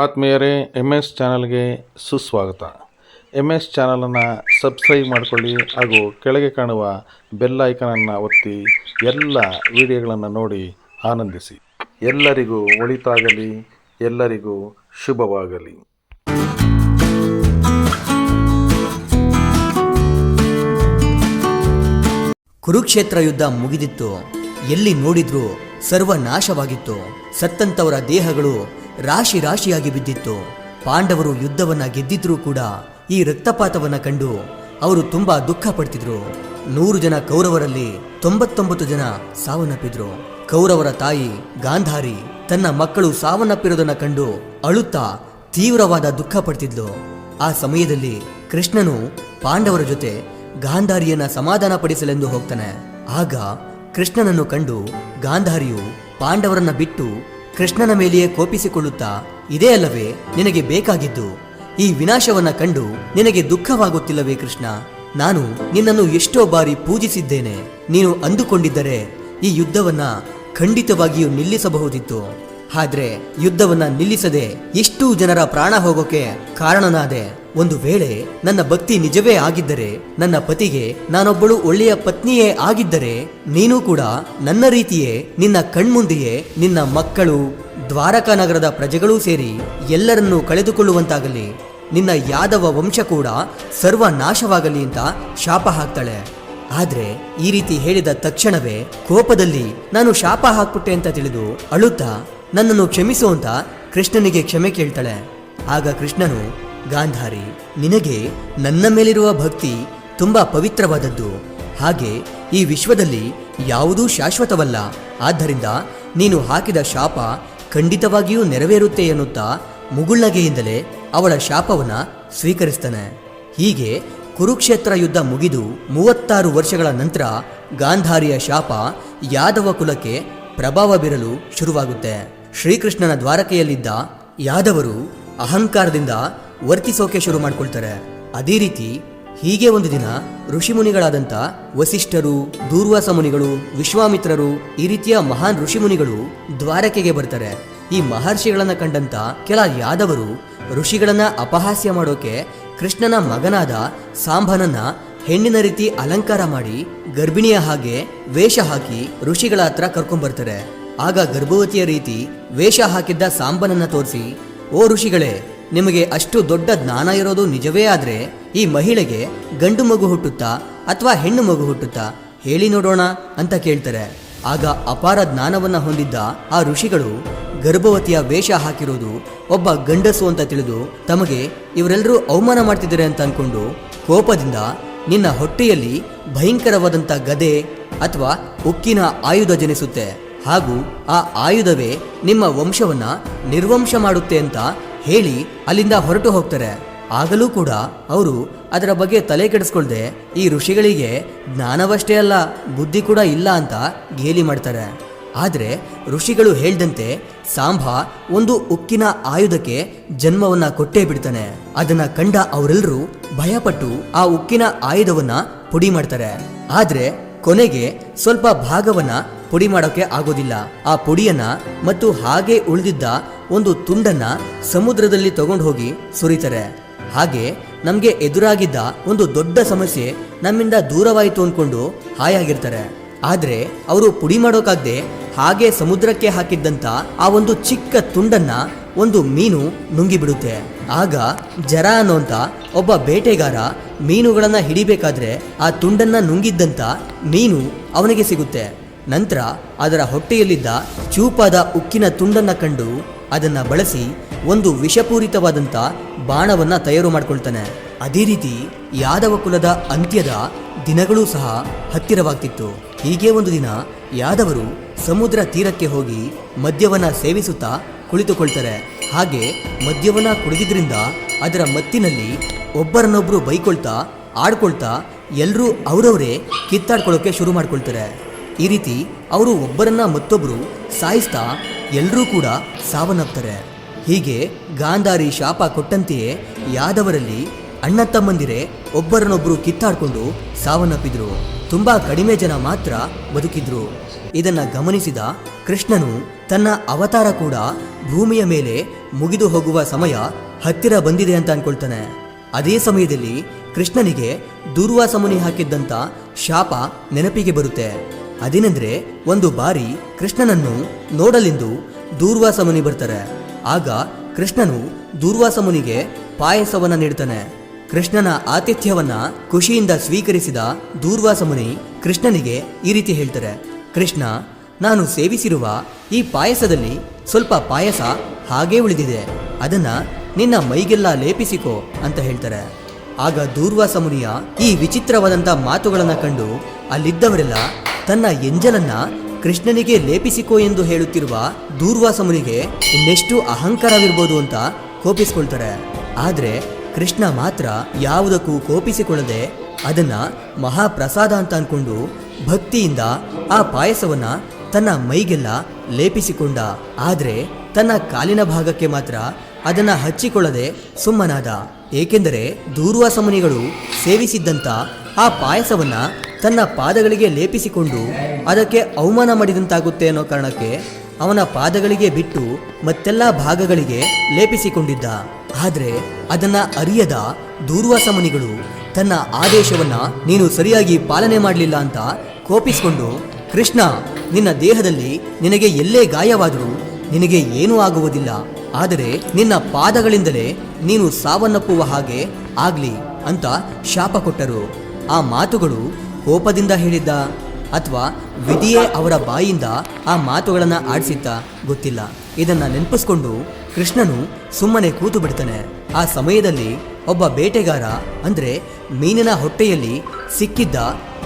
ಆತ್ಮೀಯರೇ M S ಚಾನಲ್ಗೆ ಸುಸ್ವಾಗತ. ಎಂ ಎಸ್ ಚಾನಲನ್ನು ಸಬ್ಸ್ಕ್ರೈಬ್ ಮಾಡಿಕೊಳ್ಳಿ ಹಾಗೂ ಕೆಳಗೆ ಕಾಣುವ ಬೆಲ್ ಐಕನನ್ನು ಒತ್ತಿ ಎಲ್ಲ ವಿಡಿಯೋಗಳನ್ನು ನೋಡಿ ಆನಂದಿಸಿ. ಎಲ್ಲರಿಗೂ ಒಳಿತಾಗಲಿ, ಎಲ್ಲರಿಗೂ ಶುಭವಾಗಲಿ. ಕುರುಕ್ಷೇತ್ರ ಯುದ್ಧ ಮುಗಿದಿತ್ತು. ಎಲ್ಲಿ ನೋಡಿದ್ರೂ ಸರ್ವನಾಶವಾಗಿತ್ತು. ಸತ್ತಂತವರ ದೇಹಗಳು ರಾಶಿ ರಾಶಿಯಾಗಿ ಬಿದ್ದಿತ್ತು. ಪಾಂಡವರು ಯುದ್ಧವನ್ನ ಗೆದ್ದಿದ್ರೂ ಕೂಡ ಈ ರಕ್ತಪಾತವನ್ನ ಕಂಡು ಅವರು ತುಂಬಾ ದುಃಖ ಪಡ್ತಿದ್ರು. ನೂರು ಜನ ಕೌರವರಲ್ಲಿ ತೊಂಬತ್ತೊಂಬತ್ತು ಜನ ಸಾವನ್ನಪ್ಪಿದ್ರು. ಕೌರವರ ತಾಯಿ ಗಾಂಧಾರಿ ತನ್ನ ಮಕ್ಕಳು ಸಾವನ್ನಪ್ಪಿರೋದನ್ನ ಕಂಡು ಅಳುತ್ತಾ ತೀವ್ರವಾದ ದುಃಖ ಪಡ್ತಿದ್ಲು. ಆ ಸಮಯದಲ್ಲಿ ಕೃಷ್ಣನು ಪಾಂಡವರ ಜೊತೆ ಗಾಂಧಾರಿಯನ್ನ ಸಮಾಧಾನ ಪಡಿಸಲೆಂದು ಹೋಗ್ತಾನೆ. ಆಗ ಕೃಷ್ಣನನ್ನು ಕಂಡು ಗಾಂಧಾರಿಯು ಪಾಂಡವರನ್ನ ಬಿಟ್ಟು ಕೃಷ್ಣನ ಮೇಲೆಯೇ ಕೋಪಿಸಿಕೊಳ್ಳುತ್ತಾ, ಇದೇ ಅಲ್ಲವೇ, ನಿನಗೆ ಬೇಕಾಗಿದ್ದು. ಈ ವಿನಾಶವನ್ನ ಕಂಡು ನಿನಗೆ ದುಃಖವಾಗುತ್ತಿಲ್ಲವೇ ಕೃಷ್ಣ? ನಾನು ನಿನ್ನನ್ನು ಎಷ್ಟೋ ಬಾರಿ ಪೂಜಿಸಿದ್ದೇನೆ. ನೀನು ಅಂದುಕೊಂಡಿದ್ದರೆ ಈ ಯುದ್ಧವನ್ನ ಖಂಡಿತವಾಗಿಯೂ ನಿಲ್ಲಿಸಬಹುದಿತ್ತು. ಆದ್ರೆ ಯುದ್ಧವನ್ನ ನಿಲ್ಲಿಸದೆ ಇಷ್ಟು ಜನರ ಪ್ರಾಣ ಹೋಗೋಕೆ ಕಾರಣನಾದೆ. ಒಂದು ವೇಳೆ ನನ್ನ ಭಕ್ತಿ ನಿಜವೇ ಆಗಿದ್ದರೆ, ನನ್ನ ಪತಿಗೆ ನಾನೊಬ್ಬಳು ಒಳ್ಳೆಯ ಪತ್ನಿಯೇ ಆಗಿದ್ದರೆ, ನೀನು ಕೂಡ ನನ್ನ ರೀತಿಯೇ, ನಿನ್ನ ಕಣ್ಮುಂದೆಯೇ, ನಿನ್ನ ಮಕ್ಕಳು, ದ್ವಾರಕಾ ನಗರದ ಪ್ರಜೆಗಳೂ ಸೇರಿ ಎಲ್ಲರನ್ನೂ ಕಳೆದುಕೊಳ್ಳುವಂತಾಗಲಿ. ನಿನ್ನ ಯಾದವ ವಂಶ ಕೂಡ ಸರ್ವನಾಶವಾಗಲಿ ಅಂತ ಶಾಪ ಹಾಕ್ತಾಳೆ. ಆದ್ರೆ ಈ ರೀತಿ ಹೇಳಿದ ತಕ್ಷಣವೇ ಕೋಪದಲ್ಲಿ ನಾನು ಶಾಪ ಹಾಕ್ಬಿಟ್ಟೆ ಅಂತ ತಿಳಿದು ಅಳುತ್ತಾ ನನ್ನನ್ನು ಕ್ಷಮಿಸು ಅಂತ ಕೃಷ್ಣನಿಗೆ ಕ್ಷಮೆ ಕೇಳ್ತಾಳೆ. ಆಗ ಕೃಷ್ಣನು ಗಾಂಧಾರಿ, ನಿನಗೆ ನನ್ನ ಮೇಲಿರುವ ಭಕ್ತಿ ತುಂಬಾ ಪವಿತ್ರವಾದದ್ದು. ಹಾಗೆ ಈ ವಿಶ್ವದಲ್ಲಿ ಯಾವುದೂ ಶಾಶ್ವತವಲ್ಲ. ಆದ್ದರಿಂದ ನೀನು ಹಾಕಿದ ಶಾಪ ಖಂಡಿತವಾಗಿಯೂ ನೆರವೇರುತ್ತೆ ಎನ್ನುತ್ತಾ ಮುಗುಳ್ನಗೆಯಿಂದಲೇ ಅವಳ ಶಾಪವನ್ನ ಸ್ವೀಕರಿಸ್ತಾನೆ. ಹೀಗೆ ಕುರುಕ್ಷೇತ್ರ ಯುದ್ಧ ಮುಗಿದು ಮೂವತ್ತಾರು ವರ್ಷಗಳ ನಂತರ ಗಾಂಧಾರಿಯ ಶಾಪ ಯಾದವ ಕುಲಕ್ಕೆ ಪ್ರಭಾವ ಬೀರಲು ಶುರುವಾಗುತ್ತೆ. ಶ್ರೀಕೃಷ್ಣನ ದ್ವಾರಕೆಯಲ್ಲಿದ್ದ ಯಾದವರು ಅಹಂಕಾರದಿಂದ ವರ್ತಿಸೋಕೆ ಶುರು ಮಾಡ್ಕೊಳ್ತಾರೆ. ಅದೇ ರೀತಿ ಹೀಗೆ ಒಂದು ದಿನ ಋಷಿಮುನಿಗಳಾದಂಥ ವಸಿಷ್ಠರು, ದೂರ್ವಾಸ ಮುನಿಗಳು, ವಿಶ್ವಾಮಿತ್ರರು, ಈ ರೀತಿಯ ಮಹಾನ್ ಋಷಿಮುನಿಗಳು ದ್ವಾರಕೆಗೆ ಬರ್ತಾರೆ. ಈ ಮಹರ್ಷಿಗಳನ್ನ ಕಂಡಂತ ಕೆಲ ಯಾದವರು ಋಷಿಗಳನ್ನ ಅಪಹಾಸ್ಯ ಮಾಡೋಕೆ ಕೃಷ್ಣನ ಮಗನಾದ ಸಾಂಬನನ್ನ ಹೆಣ್ಣಿನ ರೀತಿ ಅಲಂಕಾರ ಮಾಡಿ ಗರ್ಭಿಣಿಯ ಹಾಗೆ ವೇಷ ಹಾಕಿ ಋಷಿಗಳ ಹತ್ರ ಕರ್ಕೊಂಡ್ಬರ್ತಾರೆ ಆಗ ಗರ್ಭವತಿಯ ರೀತಿ ವೇಷ ಹಾಕಿದ್ದ ಸಾಂಬನನ್ನ ತೋರಿಸಿ, ಓ ಋಷಿಗಳೇ ನಿಮಗೆ ಅಷ್ಟು ದೊಡ್ಡ ಜ್ಞಾನ ಇರೋದು ನಿಜವೇ ಆದರೆ ಈ ಮಹಿಳೆಗೆ ಗಂಡು ಮಗು ಹುಟ್ಟುತ್ತಾ ಅಥವಾ ಹೆಣ್ಣು ಮಗು ಹುಟ್ಟುತ್ತಾ ಹೇಳಿ ನೋಡೋಣ ಅಂತ ಕೇಳ್ತಾರೆ. ಆಗ ಅಪಾರ ಜ್ಞಾನವನ್ನ ಹೊಂದಿದ್ದ ಆ ಋಷಿಗಳು ಗರ್ಭವತಿಯ ವೇಷ ಹಾಕಿರೋದು ಒಬ್ಬ ಗಂಡಸು ಅಂತ ತಿಳಿದು ತಮಗೆ ಇವರೆಲ್ಲರೂ ಅವಮಾನ ಮಾಡ್ತಿದ್ದಾರೆ ಅಂತ ಅಂದ್ಕೊಂಡು ಕೋಪದಿಂದ ನಿನ್ನ ಹೊಟ್ಟೆಯಲ್ಲಿ ಭಯಂಕರವಾದಂಥ ಗದೆ ಅಥವಾ ಉಕ್ಕಿನ ಆಯುಧ ಜನಿಸುತ್ತೆ ಹಾಗೂ ಆ ಆಯುಧವೇ ನಿಮ್ಮ ವಂಶವನ್ನ ನಿರ್ವಂಶ ಮಾಡುತ್ತೆ ಅಂತ ಹೇಳಿ ಅಲ್ಲಿಂದ ಹೊರಟು ಹೋಗ್ತಾರೆ. ಆಗಲೂ ಕೂಡ ಅವರು ಅದರ ಬಗ್ಗೆ ತಲೆ ಕೆಡಿಸ್ಕೊಳ್ದೆ ಈ ಋಷಿಗಳಿಗೆ ಜ್ಞಾನವಷ್ಟೇ ಅಲ್ಲ, ಬುದ್ಧಿ ಕೂಡ ಇಲ್ಲ ಅಂತ ಗೇಲಿ ಮಾಡ್ತಾರೆ. ಆದರೆ ಋಷಿಗಳು ಹೇಳ್ದಂತೆ ಸಾಂಬ ಒಂದು ಉಕ್ಕಿನ ಆಯುಧಕ್ಕೆ ಜನ್ಮವನ್ನ ಕೊಟ್ಟೇ ಬಿಡ್ತಾನೆ. ಅದನ್ನ ಕಂಡ ಅವರೆಲ್ಲರೂ ಭಯಪಟ್ಟು ಆ ಉಕ್ಕಿನ ಆಯುಧವನ್ನ ಪುಡಿ ಮಾಡ್ತಾರೆ. ಆದ್ರೆ ಕೊನೆಗೆ ಸ್ವಲ್ಪ ಭಾಗವನ್ನ ಪುಡಿ ಮಾಡೋಕೆ ಆಗೋದಿಲ್ಲ. ಆ ಪುಡಿಯನ್ನ ಮತ್ತು ಹಾಗೆ ಉಳಿದಿದ್ದ ಒಂದು ತುಂಡನ್ನ ಸಮುದ್ರದಲ್ಲಿ ತಗೊಂಡು ಹೋಗಿ ಸುರಿತಾರೆ. ಹಾಗೆ ನಮ್ಗೆ ಎದುರಾಗಿದ್ದ ಒಂದು ದೊಡ್ಡ ಸಮಸ್ಯೆ ನಮ್ಮಿಂದ ದೂರವಾಯಿತು ಅನ್ಕೊಂಡು ಹಾಯಾಗಿರ್ತಾರೆ. ಆದ್ರೆ ಅವರು ಪುಡಿ ಮಾಡೋಕಾಗ್ದೆ ಹಾಗೆ ಸಮುದ್ರಕ್ಕೆ ಹಾಕಿದ್ದಂತ ಆ ಒಂದು ಚಿಕ್ಕ ತುಂಡನ್ನ ಒಂದು ಮೀನು ನುಂಗಿಬಿಡುತ್ತೆ. ಆಗ ಜರ ಅನ್ನೋಂತ ಒಬ್ಬ ಬೇಟೆಗಾರ ಮೀನುಗಳನ್ನ ಹಿಡಿಬೇಕಾದ್ರೆ ಆ ತುಂಡನ್ನ ನುಂಗಿದ್ದಂತ ಮೀನು ಅವನಿಗೆ ಸಿಗುತ್ತೆ. ನಂತರ ಅದರ ಹೊಟ್ಟೆಯಲ್ಲಿದ್ದ ಚೂಪಾದ ಉಕ್ಕಿನ ತುಂಡನ್ನ ಕಂಡು ಅದನ್ನ ಬಳಸಿ ಒಂದು ವಿಷಪೂರಿತವಾದಂಥ ಬಾಣವನ್ನ ತಯಾರು ಮಾಡ್ಕೊಳ್ತಾನೆ. ಅದೇ ರೀತಿ ಯಾದವ ಕುಲದ ಅಂತ್ಯದ ದಿನಗಳೂ ಸಹ ಹತ್ತಿರವಾಗ್ತಿತ್ತು. ಹೀಗೆ ಒಂದು ದಿನ ಯಾದವರು ಸಮುದ್ರ ತೀರಕ್ಕೆ ಹೋಗಿ ಮದ್ಯವನ್ನ ಸೇವಿಸುತ್ತಾ ಕುಳಿತುಕೊಳ್ತಾರೆ. ಹಾಗೆ ಮದ್ಯವನ್ನ ಕುಡಿದಿದ್ರಿಂದ ಅದರ ಮತ್ತಿನಲ್ಲಿ ಒಬ್ಬರನ್ನೊಬ್ಬರು ಬೈಕೊಳ್ತಾ, ಆಡ್ಕೊಳ್ತಾ ಎಲ್ಲರೂ ಅವರವರೇ ಕಿತ್ತಾಡ್ಕೊಳ್ಳೋಕ್ಕೆ ಶುರು ಮಾಡ್ಕೊಳ್ತಾರೆ. ಈ ರೀತಿ ಅವರು ಒಬ್ಬರನ್ನ ಮತ್ತೊಬ್ಬರು ಸಾಯಿಸ್ತಾ ಎಲ್ಲರೂ ಕೂಡ ಸಾವನ್ನಪ್ತಾರೆ. ಹೀಗೆ ಗಾಂಧಾರಿ ಶಾಪ ಕೊಟ್ಟಂತೆಯೇ ಯಾದವರಲ್ಲಿ ಅಣ್ಣ ತಮ್ಮಂದಿರೇ ಒಬ್ಬರನ್ನೊಬ್ಬರು ಕಿತ್ತಾಡ್ಕೊಂಡು ಸಾವನ್ನಪ್ಪಿದ್ರು. ತುಂಬಾ ಕಡಿಮೆ ಜನ ಮಾತ್ರ ಬದುಕಿದ್ರು. ಇದನ್ನ ಗಮನಿಸಿದ ಕೃಷ್ಣನು ತನ್ನ ಅವತಾರ ಕೂಡ ಭೂಮಿಯ ಮೇಲೆ ಮುಗಿದು ಹೋಗುವ ಸಮಯ ಹತ್ತಿರ ಬಂದಿದೆ ಅಂತ ಅನ್ಕೊಳ್ತಾನೆ. ಅದೇ ಸಮಯದಲ್ಲಿ ಕೃಷ್ಣನಿಗೆ ದುರ್ವಾಸ ಮುನಿ ಹಾಕಿದ್ದಂತ ಶಾಪ ನೆನಪಿಗೆ ಬರುತ್ತೆ. ಅದೇನೆಂದ್ರೆ ಒಂದು ಬಾರಿ ಕೃಷ್ಣನನ್ನು ನೋಡಲೆಂದು ದೂರ್ವಾಸ ಮುನಿ ಬರ್ತಾರೆ. ಆಗ ಕೃಷ್ಣನು ದೂರ್ವಾಸ ಮುನಿಗೆ ಪಾಯಸವನ್ನ ನೀಡ್ತಾನೆ. ಕೃಷ್ಣನ ಆತಿಥ್ಯವನ್ನ ಖುಷಿಯಿಂದ ಸ್ವೀಕರಿಸಿದ ದೂರ್ವಾಸ ಮುನಿ ಕೃಷ್ಣನಿಗೆ ಈ ರೀತಿ ಹೇಳ್ತಾರೆ. ಕೃಷ್ಣ, ನಾನು ಸೇವಿಸಿರುವ ಈ ಪಾಯಸದಲ್ಲಿ ಸ್ವಲ್ಪ ಪಾಯಸ ಹಾಗೇ ಉಳಿದಿದೆ. ಅದನ್ನ ನಿನ್ನ ಮೈಗೆಲ್ಲ ಲೇಪಿಸಿಕೋ ಅಂತ ಹೇಳ್ತಾರೆ. ಆಗ ದೂರ್ವಾಸ ಮುನಿಯ ಈ ವಿಚಿತ್ರವಾದಂಥ ಮಾತುಗಳನ್ನು ಕಂಡು ಅಲ್ಲಿದ್ದವರೆಲ್ಲ ತನ್ನ ಎಂಜಲನ್ನ ಕೃಷ್ಣನಿಗೆ ಲೇಪಿಸಿಕೋ ಎಂದು ಹೇಳುತ್ತಿರುವ ದೂರ್ವಾಸ ಮುನಿಗೆ ಇನ್ನೆಷ್ಟು ಅಹಂಕಾರವಿರ್ಬೋದು ಅಂತ ಕೋಪಿಸ್ಕೊಳ್ತಾರೆ. ಆದ್ರೆ ಕೃಷ್ಣ ಮಾತ್ರ ಯಾವುದಕ್ಕೂ ಕೋಪಿಸಿಕೊಳ್ಳದೆ ಅದನ್ನ ಮಹಾಪ್ರಸಾದ ಅಂತ ಅನ್ಕೊಂಡು ಭಕ್ತಿಯಿಂದ ಆ ಪಾಯಸವನ್ನ ತನ್ನ ಮೈಗೆಲ್ಲ ಲೇಪಿಸಿಕೊಂಡ. ಆದರೆ ತನ್ನ ಕಾಲಿನ ಭಾಗಕ್ಕೆ ಮಾತ್ರ ಅದನ್ನ ಹಚ್ಚಿಕೊಳ್ಳದೆ ಸುಮ್ಮನಾದ. ಏಕೆಂದರೆ ದೂರ್ವಾಸ ಸೇವಿಸಿದ್ದಂಥ ಆ ಪಾಯಸವನ್ನ ತನ್ನ ಪಾದಗಳಿಗೆ ಲೇಪಿಸಿಕೊಂಡು ಅದಕ್ಕೆ ಅವಮಾನ ಮಾಡಿದಂತಾಗುತ್ತೆ ಅನ್ನೋ ಕಾರಣಕ್ಕೆ ಅವನ ಪಾದಗಳಿಗೆ ಬಿಟ್ಟು ಮತ್ತೆಲ್ಲ ಭಾಗಗಳಿಗೆ ಲೇಪಿಸಿಕೊಂಡಿದ್ದ. ಆದರೆ ಅದನ್ನ ಅರಿಯದ ದೂರ್ವಾಸ ಮುನಿಗಳು ತನ್ನ ಆದೇಶವನ್ನ ನೀನು ಸರಿಯಾಗಿ ಪಾಲನೆ ಮಾಡಲಿಲ್ಲ ಅಂತ ಕೋಪಿಸಿಕೊಂಡು, ಕೃಷ್ಣ, ನಿನ್ನ ದೇಹದಲ್ಲಿ ನಿನಗೆ ಎಲ್ಲೇ ಗಾಯವಾದರೂ ನಿನಗೆ ಏನೂ ಆಗುವುದಿಲ್ಲ. ಆದರೆ ನಿನ್ನ ಪಾದಗಳಿಂದಲೇ ನೀನು ಸಾವನ್ನಪ್ಪುವ ಹಾಗೆ ಆಗ್ಲಿ ಅಂತ ಶಾಪ ಕೊಟ್ಟರು. ಆ ಮಾತುಗಳು ಕೋಪದಿಂದ ಹೇಳಿದ್ದ ಅಥವಾ ವಿಧಿಯೇ ಅವರ ಬಾಯಿಂದ ಆ ಮಾತುಗಳನ್ನು ಆಡಿಸಿದ್ದ ಗೊತ್ತಿಲ್ಲ. ಇದನ್ನ ನೆನಪಿಸ್ಕೊಂಡು ಕೃಷ್ಣನು ಸುಮ್ಮನೆ ಕೂತು ಬಿಡ್ತಾನೆ. ಆ ಸಮಯದಲ್ಲಿ ಒಬ್ಬ ಬೇಟೆಗಾರ ಅಂದ್ರೆ ಮೀನಿನ ಹೊಟ್ಟೆಯಲ್ಲಿ ಸಿಕ್ಕಿದ್ದ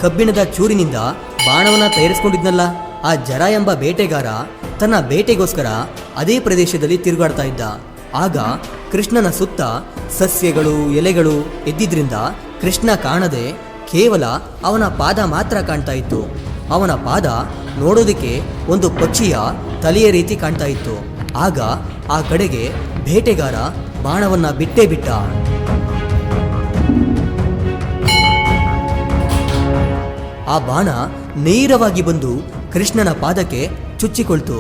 ಕಬ್ಬಿಣದ ಚೂರಿನಿಂದ ಬಾಣವನ್ನ ತಯಾರಿಸ್ಕೊಂಡಿದ್ನಲ್ಲ. ಆ ಜರ ಎಂಬ ಬೇಟೆಗಾರ ತನ್ನ ಬೇಟೆಗೋಸ್ಕರ ಅದೇ ಪ್ರದೇಶದಲ್ಲಿ ತಿರುಗಾಡ್ತಾ ಇದ್ದ. ಆಗ ಕೃಷ್ಣನ ಸುತ್ತ ಸಸ್ಯಗಳು, ಎಲೆಗಳು ಎದ್ದಿದ್ರಿಂದ ಕೃಷ್ಣ ಕಾಣದೆ ಕೇವಲ ಅವನ ಪಾದ ಮಾತ್ರ ಕಾಣ್ತಾ ಇತ್ತು. ಅವನ ಪಾದ ನೋಡೋದಕ್ಕೆ ಒಂದು ಪಕ್ಷಿಯ ತಲೆಯ ರೀತಿ ಕಾಣ್ತಾ ಇತ್ತು. ಆಗ ಆ ಕಡೆಗೆ ಬೇಟೆಗಾರ ಬಾಣವನ್ನ ಬಿಟ್ಟೇ ಬಿಟ್ಟ. ಆ ಬಾಣ ನೇರವಾಗಿ ಬಂದು ಕೃಷ್ಣನ ಪಾದಕ್ಕೆ ಚುಚ್ಚಿಕೊಳ್ತು.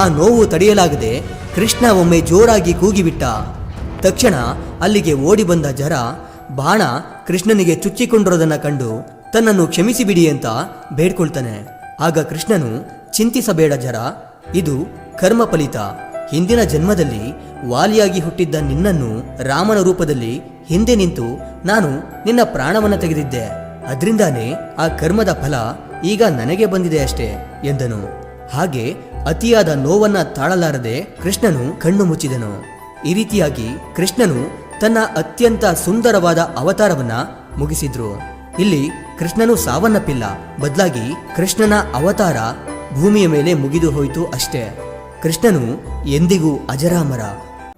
ಆ ನೋವು ತಡೆಯಲಾಗದೆ ಕೃಷ್ಣ ಒಮ್ಮೆ ಜೋರಾಗಿ ಕೂಗಿಬಿಟ್ಟ. ತಕ್ಷಣ ಅಲ್ಲಿಗೆ ಓಡಿ ಬಂದ ಜರ ಬಾಣ ಕೃಷ್ಣನಿಗೆ ಚುಚ್ಚಿಕೊಂಡಿರೋದನ್ನ ಕಂಡು ತನ್ನನ್ನು ಕ್ಷಮಿಸಿಬಿಡಿ ಅಂತ ಬೇಡ್ಕೊಳ್ತಾನೆ. ಆಗ ಕೃಷ್ಣನು, ಚಿಂತಿಸಬೇಡ ಜರ, ಇದು ಕರ್ಮ ಫಲಿತ ಹಿಂದಿನ ಜನ್ಮದಲ್ಲಿ ವಾಲಿಯಾಗಿ ಹುಟ್ಟಿದ್ದ ನಿನ್ನನ್ನು ರಾಮನ ರೂಪದಲ್ಲಿ ಹಿಂದೆ ನಿಂತು ನಾನು ನಿನ್ನ ಪ್ರಾಣವನ್ನ ತೆಗೆದಿದ್ದೆ. ಅದರಿಂದಾನೇ ಆ ಕರ್ಮದ ಫಲ ಈಗ ನನಗೆ ಬಂದಿದೆ ಅಷ್ಟೇ ಎಂದನು. ಹಾಗೆ ಅತಿಯಾದ ನೋವನ್ನ ತಾಳಲಾರದೆ ಕೃಷ್ಣನು ಕಣ್ಣು ಮುಚ್ಚಿದನು. ಈ ರೀತಿಯಾಗಿ ಕೃಷ್ಣನು ತನ್ನ ಅತ್ಯಂತ ಸುಂದರವಾದ ಅವತಾರವನ್ನ ಮುಗಿಸಿದ್ರು. ಇಲ್ಲಿ ಕೃಷ್ಣನು ಸಾವನ್ನಪ್ಪಿಲ್ಲ. ಬದಲಾಗಿ ಕೃಷ್ಣನ ಅವತಾರ ಭೂಮಿಯ ಮೇಲೆ ಮುಗಿದು ಹೋಯಿತು ಅಷ್ಟೇ. ಕೃಷ್ಣನು ಎಂದಿಗೂ ಅಜರಾಮರ.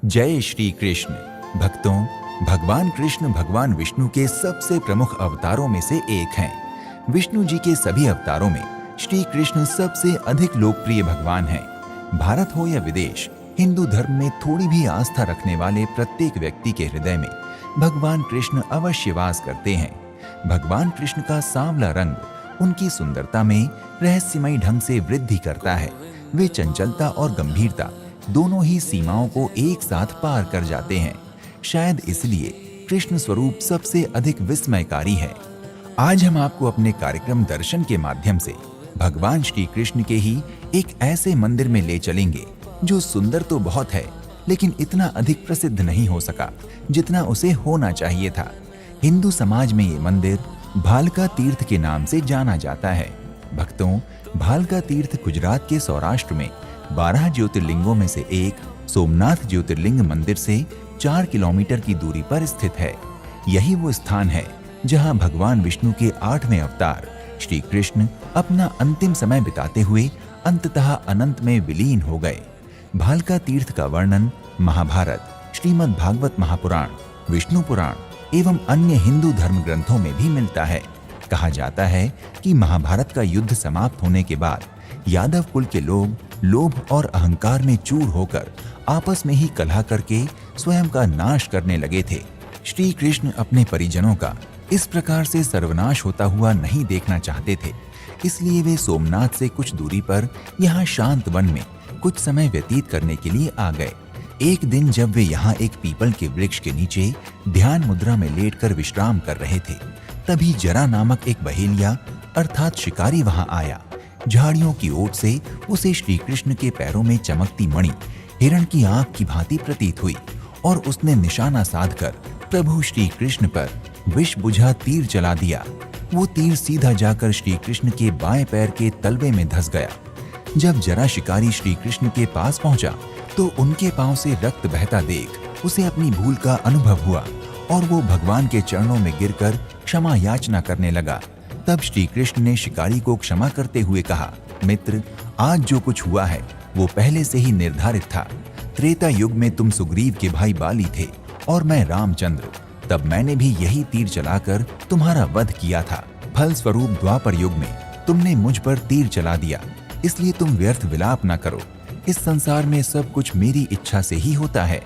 जय श्री कृष्ण। भक्तों, भगवान कृष्ण, भगवान विष्णु के सबसे प्रमुख अवतारों में से एक हैं। विष्णु जी के सभी अवतारों में श्री कृष्ण सबसे अधिक लोकप्रिय भगवान हैं। भारत हो या विदेश, हिंदू धर्म में थोड़ी भी आस्था रखने वाले प्रत्येक व्यक्ति के हृदय में भगवान कृष्ण अवश्य वास करते हैं। भगवान कृष्ण का सांवला रंग उनकी सुंदरता में रहस्यमयी ढंग से वृद्धि करता है। वे चंचलता और गंभीरता दोनों ही सीमाओं को एक साथ पार कर जाते हैं। शायद इसलिए कृष्ण स्वरूप सबसे अधिक विस्मयकारी है। आज हम आपको अपने कार्यक्रम दर्शन के माध्यम से भगवान श्री कृष्ण के ही एक ऐसे मंदिर में ले चलेंगे, जो सुंदर तो बहुत है, लेकिन इतना अधिक प्रसिद्ध नहीं हो सका, जितना उसे होना चाहिए था। हिंदू समाज में ये मंदिर भालका तीर्थ के नाम से जाना जाता है। भक्तों, भालका तीर्थ गुजरात के सौराष्ट्र में बारह ज्योतिर्लिंगों में से एक सोमनाथ ज्योतिर्लिंग मंदिर से चार किलोमीटर की दूरी पर स्थित है। यही वो स्थान है जहाँ भगवान विष्णु के आठवें अवतार श्री कृष्ण अपना अंतिम समय बिताते हुए अंततः अनंत में विलीन हो गए। भालका तीर्थ का वर्णन महाभारत, श्रीमद् भागवत महापुराण, विष्णु पुराण एवं अन्य हिंदू धर्म ग्रंथों में भी मिलता है। कहा जाता है कि महाभारत का युद्ध समाप्त होने के बाद यादव कुल के लोग लोभ और अहंकार में चूर होकर आपस में ही कलह करके स्वयं का नाश करने लगे थे। श्री कृष्ण अपने परिजनों का इस प्रकार से सर्वनाश होता हुआ नहीं देखना चाहते थे। इसलिए वे सोमनाथ से कुछ दूरी पर यहाँ शांत वन में कुछ समय व्यतीत करने के लिए आ गए। एक दिन जब वे यहाँ एक पीपल के वृक्ष के नीचे ध्यान मुद्रा में लेटकर विश्राम कर रहे थे, तभी जरा नामक एक बहेलिया अर्थात शिकारी वहाँ आया। झाड़ियों की ओट से उसे श्री कृष्ण के पैरों में चमकती मणि हिरण की आँख की भांति प्रतीत हुई और उसने निशाना साधकर प्रभु श्री कृष्ण पर विष बुझा तीर चला दिया। वो तीर सीधा जाकर श्री कृष्ण के बाएँ पैर के तलवे में धस गया। जब जरा शिकारी श्री कृष्ण के पास पहुँचा तो उनके पाँव से रक्त बहता देख उसे अपनी भूल का अनुभव हुआ और वो भगवान के चरणों में गिरकर क्षमा याचना करने लगा। तब श्री कृष्ण ने शिकारी को क्षमा करते हुए कहा, मित्र, आज जो कुछ हुआ है, वो पहले से ही निर्धारित था। त्रेता युग में तुम सुग्रीव के भाई बाली थे और मैं रामचंद्र। तब मैंने भी यही तीर चलाकर तुम्हारा वध किया था। फल स्वरूप द्वापर युग में तुमने मुझ पर तीर चला दिया। इसलिए तुम व्यर्थ विलाप न करो। इस संसार में सब कुछ मेरी इच्छा से ही होता है।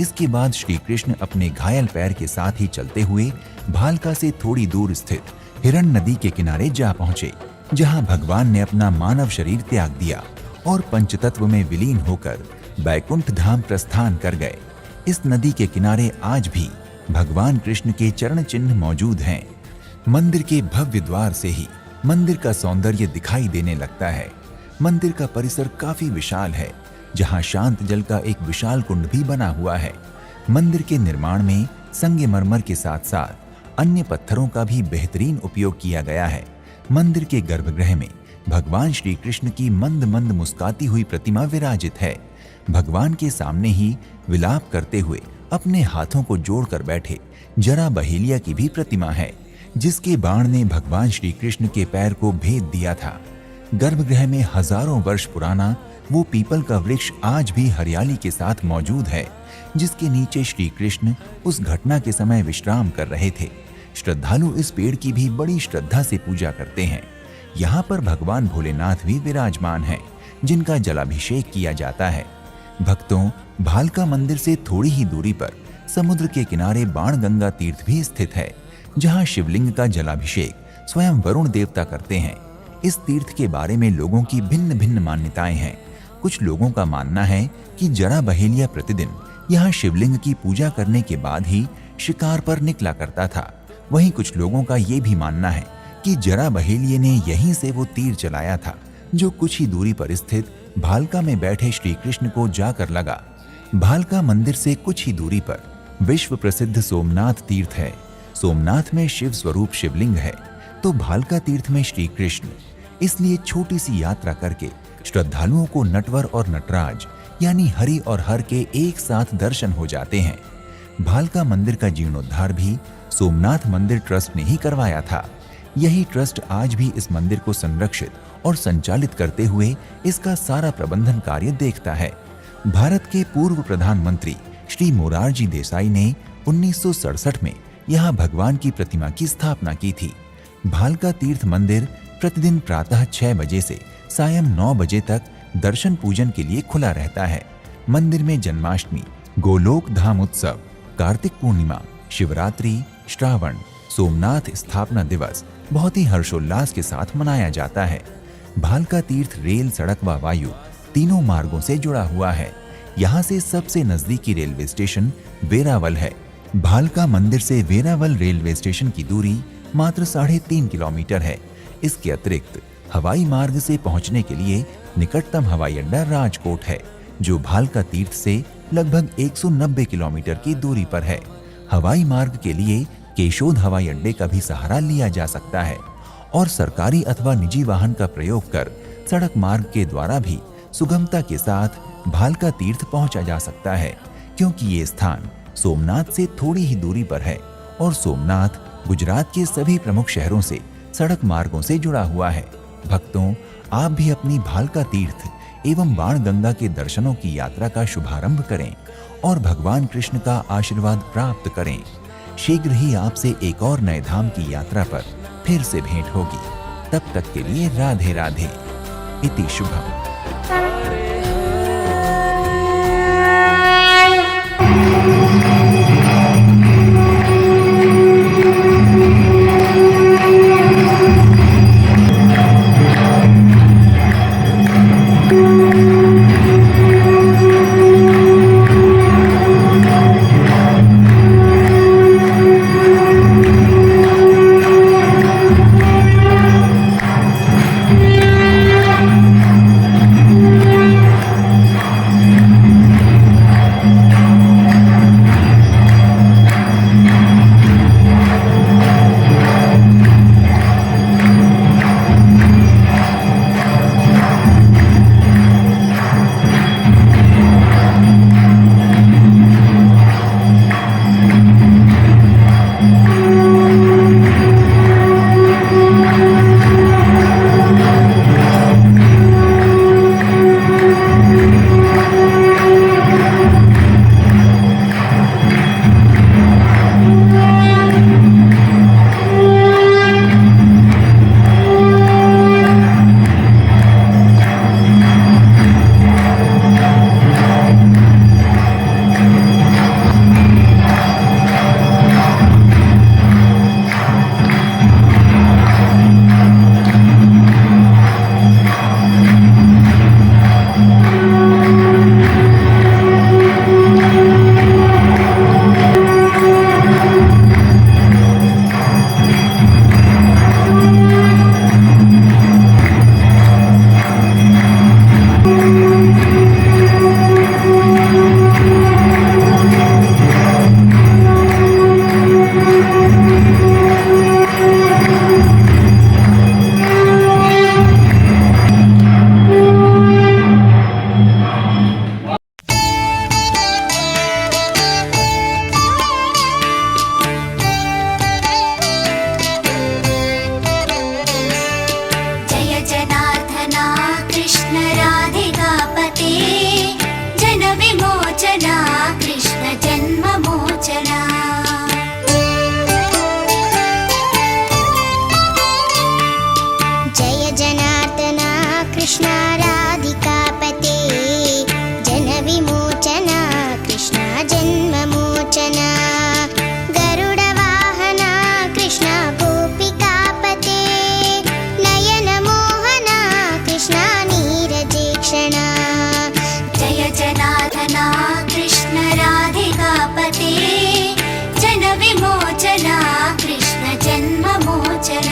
इसके बाद श्री कृष्ण अपने घायल पैर के साथ ही चलते हुए भालका से थोड़ी दूर स्थित हिरण नदी के किनारे जा पहुँचे, जहाँ भगवान ने अपना मानव शरीर त्याग दिया और पंचतत्व में विलीन होकर बैकुंठ धाम प्रस्थान कर गए। इस नदी के किनारे आज भी भगवान कृष्ण के चरण चिन्ह मौजूद हैं। मंदिर के भव्य द्वार से ही मंदिर का सौंदर्य दिखाई देने लगता है। मंदिर का परिसर काफ़ी विशाल है, जहाँ शांत जल का एक विशाल कुंड भी बना हुआ है। मंदिर के निर्माण में संगमरमर के साथ साथ अन्य पत्थरों का भी बेहतरीन उपयोग किया गया है। मंदिर के गर्भगृह में भगवान श्री कृष्ण की मंद मंद मुस्काती हुई प्रतिमा विराजित है। भगवान के सामने ही विलाप करते हुए अपने हाथों को जोड़कर बैठे जरा बहेलिया की भी प्रतिमा है, जिसके बाण ने भगवान श्री कृष्ण के पैर को भेद दिया था। गर्भगृह में हज़ारों वर्ष पुराना वो पीपल का वृक्ष आज भी हरियाली के साथ मौजूद है, जिसके नीचे श्री कृष्ण उस घटना के समय विश्राम कर रहे थे। श्रद्धालु इस पेड़ की भी बड़ी श्रद्धा से पूजा करते हैं। यहाँ पर भगवान भोलेनाथ भी विराजमान हैं, जिनका जलाभिषेक किया जाता है। भक्तों भालका मंदिर से थोड़ी ही दूरी पर समुद्र के किनारे बाण गंगा तीर्थ भी स्थित है जहाँ शिवलिंग का जलाभिषेक स्वयं वरुण देवता करते हैं। इस तीर्थ के बारे में लोगों की भिन्न भिन्न मान्यताएँ हैं। कुछ लोगों का मानना है कि जरा बहेलिया प्रतिदिन यहाँ शिवलिंग की पूजा करने के बाद ही शिकार पर निकला करता था। वहीं कुछ लोगों का ये भी मानना है कि जरा बहेलिये ने यहीं से वो तीर चलाया था, जो कुछ ही दूरी पर स्थित भालका में बैठे श्री कृष्ण को जाकर लगा। भालका मंदिर से कुछ ही दूरी पर विश्व प्रसिद्ध सोमनाथ तीर्थ है। सोमनाथ में शिव स्वरूप शिवलिंग है तो भालका तीर्थ में श्री कृष्ण इसलिए छोटी सी यात्रा करके श्रद्धालुओं को नटवर और नटराज, यानी हरि और हर के एक साथ दर्शन हो जाते हैं। भालका मंदिर का जीर्णोद्धार भी सोमनाथ मंदिर ट्रस्ट ने ही करवाया था। यही ट्रस्ट आज भी इस मंदिर को संरक्षित और संचालित करते हुए इसका सारा प्रबंधन कार्य देखता है। भारत के पूर्व प्रधानमंत्री श्री मोरारजी देसाई ने 1967 में यहाँ भगवान की प्रतिमा की स्थापना की थी। भालका तीर्थ मंदिर प्रतिदिन प्रातः छह बजे से सायं नौ बजे तक दर्शन पूजन के लिए खुला रहता है। मंदिर में जन्माष्टमी, गोलोक धाम उत्सव, कार्तिक पूर्णिमा, शिवरात्रि श्रावण, सोमनाथ स्थापना दिवस बहुत ही हर्षोल्लास के साथ मनाया जाता है। भालका तीर्थ रेल सड़क व वायु तीनों मार्गों से जुड़ा हुआ है। यहाँ से सबसे नजदीकी रेलवे स्टेशन वेरावल है। भालका मंदिर से वेरावल रेलवे स्टेशन की दूरी मात्र साढ़े तीन किलोमीटर है। इसके अतिरिक्त हवाई मार्ग से पहुँचने के लिए निकटतम हवाई अड्डा राजकोट है, जो भालका तीर्थ से लगभग 190 किलोमीटर की दूरी पर है। हवाई मार्ग के लिए केशोद हवाई अड्डे का भी सहारा लिया जा सकता है और सरकारी अथवा निजी वाहन का प्रयोग कर सड़क मार्ग के द्वारा भी सुगमता के साथ भालका तीर्थ पहुँचा जा सकता है, क्योंकि ये स्थान सोमनाथ से थोड़ी ही दूरी पर है और सोमनाथ गुजरात के सभी प्रमुख शहरों से सड़क मार्गों से जुड़ा हुआ है। भक्तों, आप भी अपनी भालका तीर्थ एवं बाण गंगा के दर्शनों की यात्रा का शुभारंभ करें। और भगवान कृष्ण का आशीर्वाद प्राप्त करें। शीघ्र ही आपसे एक और नए धाम की यात्रा पर फिर से भेंट होगी। तब तक के लिए राधे राधे इति शुभम। watching.